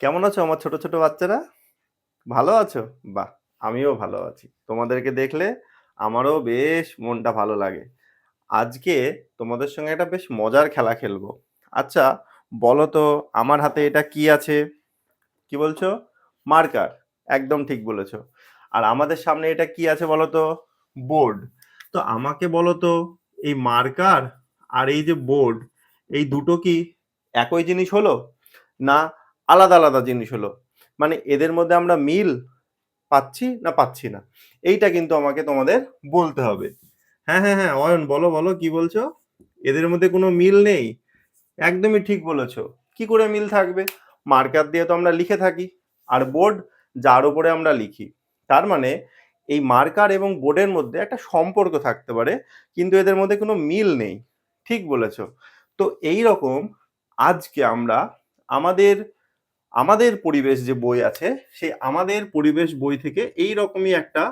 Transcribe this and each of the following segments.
কেমন আছো আমার ছোট, ছোট বাচ্চারা? ভালো আছো? বাহ! আমিও ভালো আছি। তোমাদেরকে দেখলে আমারও বেশ মনটা ভালো লাগে। আজকে তোমাদের সঙ্গে একটা বেশ মজার খেলা খেলব। আচ্ছা বলো তো আমার হাতে এটা কি আছে? কি বলছো? মার্কার। একদম ঠিক বলেছ। আর আমাদের সামনে এটা কি আছে বলো তো? বোর্ড। তো আমাকে বলো তো এই মার্কার আর এই যে বোর্ড এই দুটো কি একই জিনিস হলো? না আলাদা, আলাদা জিনিস হলো? মানে এদের মধ্যে আমরা মিল পাচ্ছি না পাচ্ছি না? এইটা কিন্তু আমাকে তোমাদের বলতে হবে। হ্যাঁ, হ্যাঁ, হ্যাঁ, অয়ন বলো, বলো কি বলছো? এদের মধ্যে কোনো মিল নেই? একদমই ঠিক বলেছ কি করে মিল থাকবে? মার্কার দিয়ে তো আমরা লিখে থাকি। আর বোর্ড যার উপরে আমরা লিখি। তার মানে এই মার্কার এবং বোর্ডের মধ্যে একটা সম্পর্ক থাকতে পারে কিন্তু এদের মধ্যে কোনো মিল নেই। ঠিক বলেছ। তো এই রকম আজকে আমরা আমাদের আমাদের পরিবেশ যে বই আছে সেই আমাদের পরিবেশ বই থেকে এই রকমই একটা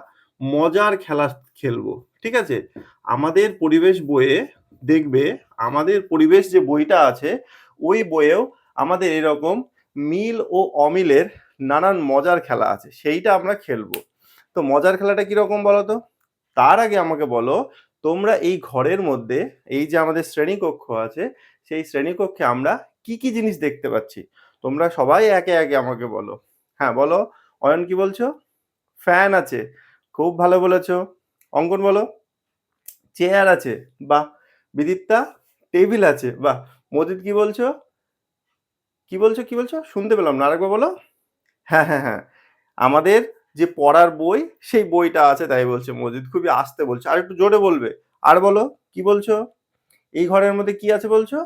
মজার খেলা খেলব। ঠিক আছে? আমাদের পরিবেশ বইয়ে দেখবে আমাদের পরিবেশ যে বইটা আছে ওই বইয়েও আমাদের এরকম মিল ও অমিলের নানান মজার খেলা আছে। সেইটা আমরা খেলব। তো মজার খেলাটা কীরকম বলো তো? তার আগে আমাকে বলো তোমরা এই ঘরের মধ্যে এই যে আমাদের শ্রেণীকক্ষ আছে সেই শ্রেণীকক্ষে আমরা কি, কি জিনিস দেখতে পাচ্ছি? তোমরা সবাই একে, একে আমাকে বলো। হ্যাঁ, বলো। অয়ন কি বলছো? ফ্যান আছে। খুব ভালো বলেছ। অঙ্কন বলো। চেয়ার আছে। বা বিদীপ্তা টেবিল আছে। বাহ! মজিদ কি বলছো? কি বলছো, কি বলছো? শুনতে পেলাম না। আরেকবার বলো। হ্যাঁ, হ্যাঁ, হ্যাঁ। আমাদের যে পড়ার বই সেই বইটা আছে তাই বলছে মজিদ। খুবই আস্তে বলছে। আর একটু জোরে বলবে। আর বলো কি বলছো? এই ঘরের মধ্যে কি আছে বলছো?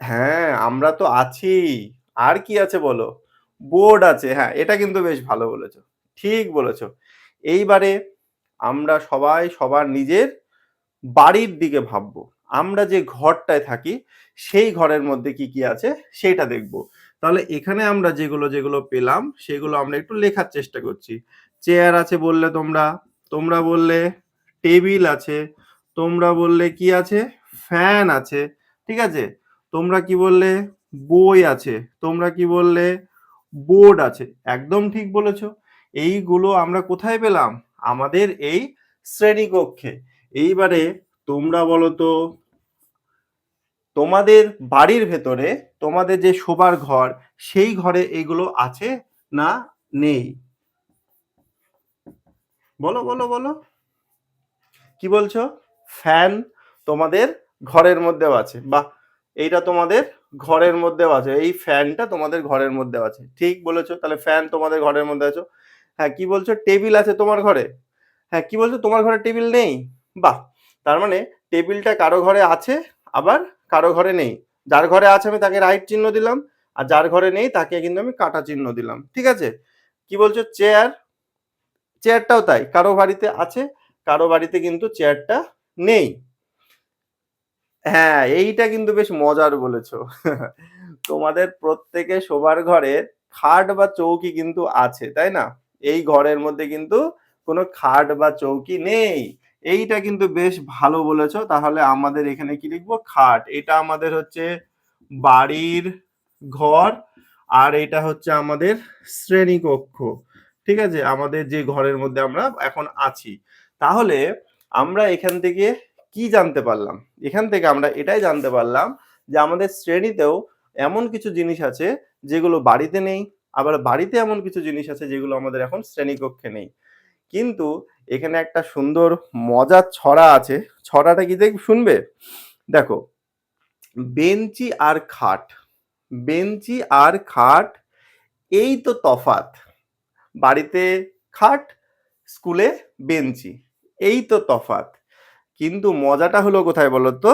হ্যাঁ, আমরা তো আছি। আর কি আছে বলো? বোর্ড আছে। হ্যাঁ, এটা কিন্তু বেশ ভালো বলেছ। ঠিক বলেছ। এইবারে আমরা সবাই সবার নিজের বাড়ির দিকে ভাববো। আমরা যে ঘরটায় থাকি সেই ঘরের মধ্যে কি, কি আছে সেইটা দেখব। তাহলে এখানে আমরা যেগুলো, যেগুলো পেলাম সেগুলো আমরা একটু লেখার চেষ্টা করছি। চেয়ার আছে বললে তোমরা, তোমরা বললে টেবিল আছে, তোমরা বললে কি আছে? ফ্যান আছে। ঠিক আছে? তোমরা কি বললে? বই আছে। তোমরা কি বললে? বোর্ড আছে। একদম ঠিক বলেছ। এইগুলো আমরা কোথায় পেলাম? আমাদের এই শ্রেণীকক্ষে। এইবারে তোমরা বলো তোমাদের বাড়ির ভেতরে তোমাদের যে শোবার ঘর সেই ঘরে এগুলো আছে না নেই? বলো, বলো, বলো। কি বলছো? ফ্যান তোমাদের ঘরের মধ্যেও আছে। বাহ! এইটা তোমাদের ঘরের মধ্যেও আছে। এই ফ্যানটা তোমাদের ঘরের মধ্যেও আছে। ঠিক বলেছ। তাহলে ফ্যান তোমাদের ঘরের মধ্যে আছো হ্যাঁ, কি বলছো? টেবিল আছে তোমার ঘরে? হ্যাঁ, কি বলছো? তোমার ঘরে টেবিল নেই? বাহ! তার মানে টেবিলটা কারও ঘরে আছে আবার কারও ঘরে নেই। যার ঘরে আছে আমি তাকে রাইট চিহ্ন দিলাম। আর যার ঘরে নেই তাকে কিন্তু আমি কাটা চিহ্ন দিলাম। ঠিক আছে? কি বলছো? চেয়ার? চেয়ারটাও তাই। কারও বাড়িতে আছে, কারও বাড়িতে কিন্তু চেয়ারটা নেই। হ্যাঁ, এইটা কিন্তু বেশ মজার বলেছ। তোমাদের প্রত্যেকে শোবার ঘরে খাট বা চৌকি কিন্তু আছে, তাই না? এই ঘরের মধ্যে কিন্তু কোনো খাট বা চৌকি নেই। এইটা কিন্তু বেশ ভালো বলেছ। তাহলে আমাদের এখানে কি লিখব? খাট। এটা আমাদের হচ্ছে বাড়ির ঘর আর এটা হচ্ছে আমাদের শ্রেণীকক্ষ। ঠিক আছে? আমাদের যে ঘরের মধ্যে আমরা এখন আছি। তাহলে আমরা এখান থেকে কি জানতে পারলাম? এখান থেকে আমরা এটাই জানতে পারলাম যে আমাদের শ্রেণীতেও এমন কিছু জিনিস আছে যেগুলো বাড়িতে নেই। আবার বাড়িতে এমন কিছু জিনিস আছে যেগুলো আমাদের এখন শ্রেণীকক্ষে নেই। কিন্তু এখানে একটা সুন্দর মজার ছড়া আছে। ছড়াটা কি দেখ শুনবে? দেখো, বেঞ্চি আর খাট, বেঞ্চি আর খাট এই তো তফাত বাড়িতে খাট, স্কুলে বেঞ্চি। এই তো তফাৎ। কিন্তু মজাটা হলো কোথায় বলো তো?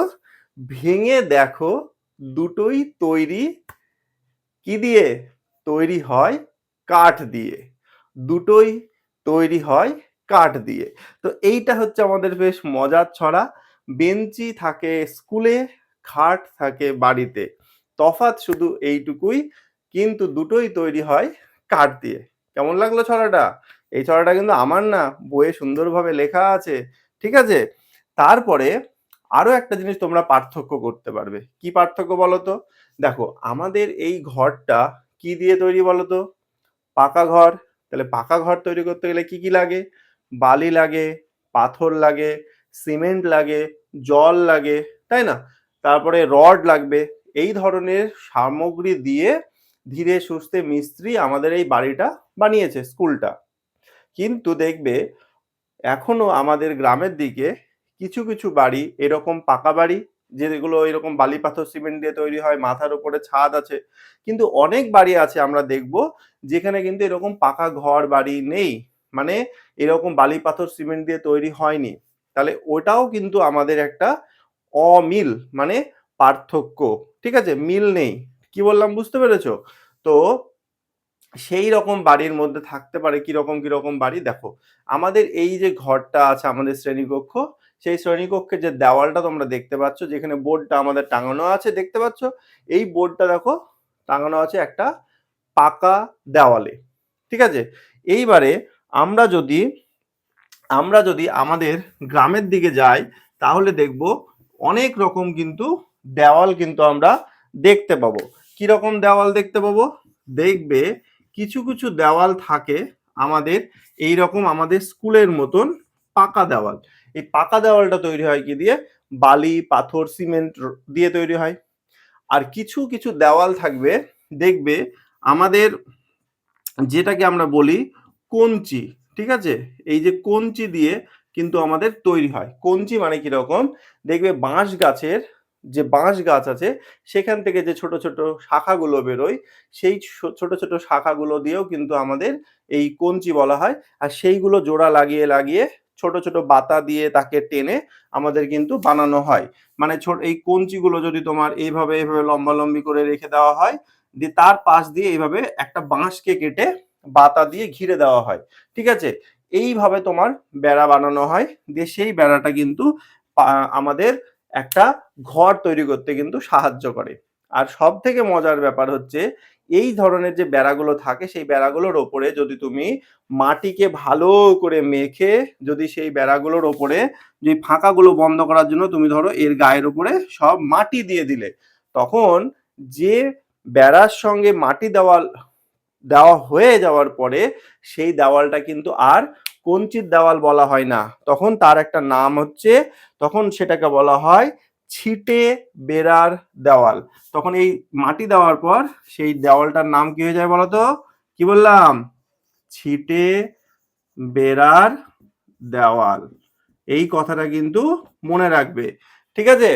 ভেঙে দেখো দুটোই তৈরি কি দিয়ে? তৈরি হয় কাঠ দিয়ে। দুটোই তৈরি হয় কাঠ দিয়ে। তো এইটা হচ্ছে আমাদের বেশ মজার ছড়া। বেঞ্চি থাকে স্কুলে, খাট থাকে বাড়িতে। তফাৎ শুধু এইটুকুই কিন্তু দুটোই তৈরি হয় কাঠ দিয়ে। কেমন লাগল ছড়াটা? এই ছড়াটা কিন্তু আমার না বইয়ে সুন্দরভাবে লেখা আছে। ঠিক আছে? তারপরে আরও একটা জিনিস তোমরা পার্থক্য করতে পারবে। কি পার্থক্য বলো তো দেখো, আমাদের এই ঘরটা কি দিয়ে তৈরি বলো তো পাকা ঘর। তাহলে পাকা ঘর তৈরি করতে গেলে কি কি লাগে? বালি লাগে, পাথর লাগে, সিমেন্ট লাগে, জল লাগে, তাই না? তারপরে রড লাগবে। এই ধরনের সামগ্রী দিয়ে ধীরে সুস্থে মিস্ত্রি আমাদের এই বাড়িটা বানিয়েছে, স্কুলটা। কিন্তু দেখবে, এখনও আমাদের গ্রামের দিকে কিছু কিছু বাড়ি এরকম পাকা বাড়ি যেগুলো এরকম বালি পাথর, সিমেন্ট দিয়ে তৈরি হয়, মাথার উপরে ছাদ আছে। কিন্তু অনেক বাড়ি আছে আমরা দেখব যেখানে কিন্তু এরকম পাকা ঘর বাড়ি নেই। মানে এরকম বালি পাথর, সিমেন্ট দিয়ে তৈরি হয়নি। তাহলে ওটাও কিন্তু আমাদের একটা অমিল মানে পার্থক্য। ঠিক আছে? মিল নেই। কি বললাম বুঝতে পেরেছ? তো সেই রকম বাড়ির মধ্যে থাকতে পারে কীরকম কীরকম বাড়ি? দেখো, আমাদের এই যে ঘরটা আছে আমাদের শ্রেণীকক্ষ, সেই শ্রেণীকক্ষের যে দেওয়ালটা তোমরা দেখতে পাচ্ছ, যেখানে বোর্ডটা আমাদের টাঙানো আছে, দেখতে পাচ্ছ? এই বোর্ডটা দেখো, টাঙানো আছে একটা পাকা দেওয়ালে, ঠিক আছে? এইবারে আমরা যদি আমরা যদি আমাদের গ্রামের দিকে যাই, তাহলে দেখব অনেক রকম কিন্তু দেওয়াল কিন্তু আমরা দেখতে পাবো। কীরকম দেওয়াল দেখতে পাবো? দেখবে কিছু কিছু দেওয়াল থাকে আমাদের এই রকম আমাদের স্কুলের মতন পাকা দেওয়াল। এই পাকা দেওয়ালটা তৈরি হয় কি দিয়ে? বালি, পাথর, সিমেন্ট দিয়ে তৈরি হয়। আর কিছু কিছু দেওয়াল থাকবে, দেখবে আমাদের যেটাকে আমরা বলি কঞ্চি, ঠিক আছে? এই যে কঞ্চি দিয়ে কিন্তু আমাদের তৈরি হয়। কঞ্চি মানে কীরকম? দেখবে বাঁশ গাছের যে বাঁশ গাছ আছে, সেখান থেকে যে ছোট ছোট শাখাগুলো বেরোয়, সেই ছোট ছোট শাখাগুলো দিয়েও কিন্তু আমাদের এই কঞ্চি বলা হয়। আর সেইগুলো জোড়া লাগিয়ে লাগিয়ে ছোট ছোট বাতা দিয়ে তাকে টেনে আমাদের কিন্তু বানানো হয়। মানে ছোট এই কঞ্চিগুলো যদি তোমার এইভাবে এইভাবে লম্বা, লম্বি করে রেখে দেওয়া হয়, দিয়ে তার পাশ দিয়ে এইভাবে একটা বাঁশকে কেটে বাতা দিয়ে ঘিরে দেওয়া হয়। ঠিক আছে? এইভাবে তোমার বেড়া বানানো হয়। দিয়ে সেই বেড়াটা কিন্তু আমাদের একটা ঘর তৈরি করতে কিন্তু সাহায্য করে। আর সব থেকে মজার ব্যাপার হচ্ছে, এই ধরনের যে বেড়াগুলো থাকে, সেই বেড়াগুলোর ওপরে যদি তুমি মাটিকে ভালো করে মেখে যদি সেই বেড়াগুলোর ওপরে যে ফাঁকাগুলো বন্ধ করার জন্য তুমি ধরো এর গায়ের ওপরে সব মাটি দিয়ে দিলে, তখন যে বেড়ার সঙ্গে মাটি দেওয়াল, দেওয়া হয়ে যাওয়ার পরে সেই দেওয়ালটা কিন্তু আর কঞ্চির দেওয়াল বলা হয় না। তখন তার একটা নাম হচ্ছে, তখন সেটাকে বলা হয় ছিটে বেড়ার দেওয়াল। তখন এই মাটি দেওয়ার পর সেই দেওয়ালটার নাম কি হয়ে যায় বলতো? কি বললাম? ছিটে বেড়ার দেওয়াল। এই কথাটা কিন্তু মনে রাখবে। ঠিক আছে?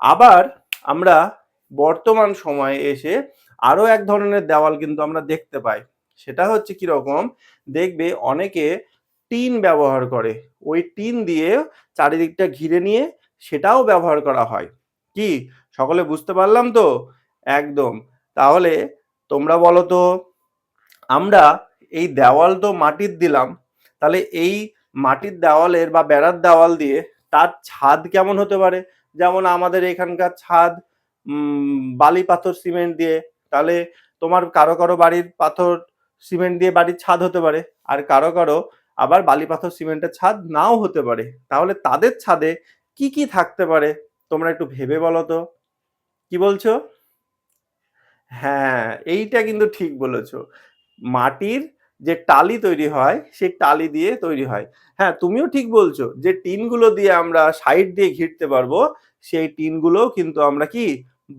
আবার আমরা বর্তমান সময়ে এসে আরও এক ধরনের দেওয়াল কিন্তু আমরা দেখতে পাই। সেটা হচ্ছে কি রকম দেখবে অনেকে টিন ব্যবহার করে। ওই টিন দিয়ে চারিদিকটা ঘিরে নিয়ে সেটাও ব্যবহার করা হয়। কি? সকলে বুঝতে পারলাম তো? একদম। তাহলে তোমরা বলো তো, আমরা এই দেওয়াল তো মাটির দিলাম, তাহলে এই মাটির দেওয়ালের বা বেড়ার দেওয়াল দিয়ে তার ছাদ কেমন হতে পারে? যেমন আমাদের এখানকার ছাদ বালি পাথর সিমেন্ট দিয়ে, তাহলে তোমার কারও কারও বাড়ির পাথর সিমেন্ট দিয়ে বাড়ির ছাদ হতে পারে। আর কারও কারও আবার বালি পাথর সিমেন্টের ছাদ নাও হতে পারে। তাহলে তাদের ছাদে কি কি থাকতে পারে? তোমরা একটু ভেবে বলো তো। কি বলছো? হ্যাঁ এইটা কিন্তু ঠিক বলেছ। মাটির যে টালি তৈরি হয়, সেই টালি দিয়ে তৈরি হয়। হ্যাঁ তুমিও ঠিক বলছো যে টিনগুলো দিয়ে আমরা সাইড দিয়ে ঘিরতে পারব, সেই টিনগুলো কিন্তু আমরা কি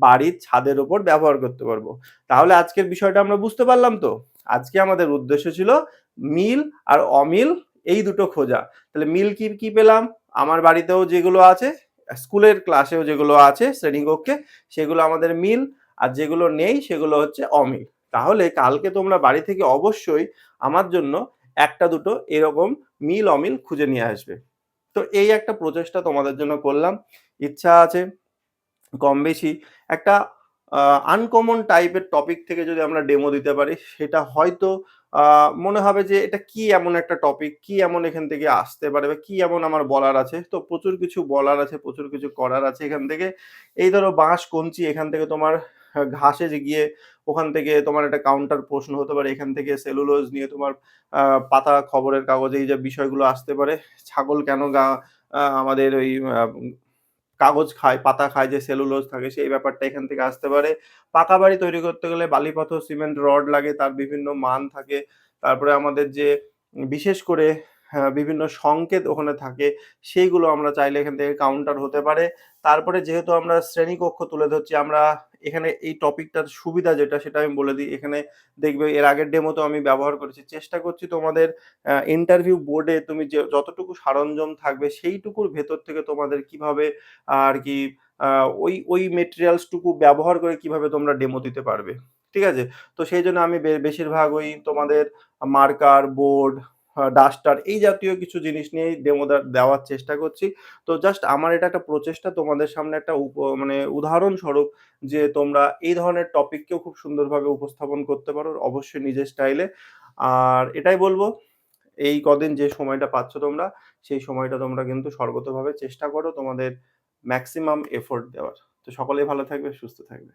বাড়ির ছাদের ওপর ব্যবহার করতে পারব। তাহলে আজকের বিষয়টা আমরা বুঝতে পারলাম তো? আজকে আমাদের উদ্দেশ্য ছিল মিল আর অমিল, এই দুটো খোঁজা। তাহলে মিল কি কি পেলাম? আমার বাড়িতেও যেগুলো আছে, স্কুলের ক্লাসেও যেগুলো আছে, শ্রেণীকক্ষে, সেগুলো আমাদের মিল, আর যেগুলো নেই, সেগুলো হচ্ছে অমিল। তাহলে কালকে তোমরা বাড়ি থেকে অবশ্যই আমার জন্য একটা দুটো এরকম মিল, অমিল খুঁজে নিয়ে আসবে। তো এই একটা প্রচেষ্টা তোমাদের জন্য করলাম। ইচ্ছা আছে কম বেশি। একটা আনকমন টাইপের টপিক থেকে যদি আমরা ডেমো দিতে পারি, সেটা হয়তো মনে হবে যে এটা কি এমন একটা টপিক কি এমন এখান থেকে আসতে পারে বা কি এমন আমার বলার আছে। তো প্রচুর কিছু বলার আছে, প্রচুর কিছু করার আছে এখান থেকে। এই ধরো বাঁশ, কঞ্চি, এখান থেকে তোমার ঘাসে যে গিয়ে ওখান থেকে তোমার একটা কাউন্টার প্রশ্ন হতে পারে, এখান থেকে সেলুলোজ নিয়ে তোমার পাতা খবরের কাগজে এই যে বিষয়গুলো আসতে পারে। ছাগল কেন গা আমাদের ওই কাগজ খায়, পাতা খায় যে সেলুলোজ থাকে সেই ব্যাপারটা এখান থেকে আসতে পারে। পাকা বাড়ি তৈরি করতে গেলে বালিপাথর সিমেন্ট, রড লাগে তার বিভিন্ন মান থাকে। তারপরে আমাদের যে বিশেষ করে বিভিন্ন সংকেত ওখানে থাকে সেইগুলো আমরা চাইলে এখান থেকে কাউন্টার হতে পারে। তারপরে যেহেতু আমরা শ্রেণীকক্ষ তুলে ধরছি আমরা এখানে এই টপিকটার সুবিধা যেটা সেটা আমি বলে দিই। এখানে দেখবে এর আগের ডেমোতেও আমি ব্যবহার করেছি। চেষ্টা করছি তোমাদের ইন্টারভিউ বোর্ডে তুমি যে যতটুকু সরঞ্জাম থাকবে সেইটুকুর ভেতর থেকে তোমাদের কীভাবে আর কি ওই, ওই মেটেরিয়ালস টুকু ব্যবহার করে কীভাবে তোমরা ডেমো দিতে পারবে। ঠিক আছে? তো সেই জন্য আমি বেশিরভাগ ওই তোমাদের মার্কার, বোর্ড, ডাস্টার এই জাতীয় কিছু জিনিস নিয়েই ডেমো দেওয়ার চেষ্টা করছি। তো জাস্ট আমার এটা একটা প্রচেষ্টা তোমাদের সামনে একটা মানে উদাহরণস্বরূপ যে তোমরা এই ধরনের টপিককেও খুব সুন্দরভাবে উপস্থাপন করতে পারো অবশ্যই নিজের স্টাইলে। আর এটাই বলব এই কদিন যে সময়টা পাচ্ছ তোমরা সেই সময়টা তোমরা কিন্তু সর্বতোভাবে চেষ্টা করো তোমাদের ম্যাক্সিমাম এফোর্ট দেওয়ার। তো সকলেই ভালো থাকবে, সুস্থ থাকবে।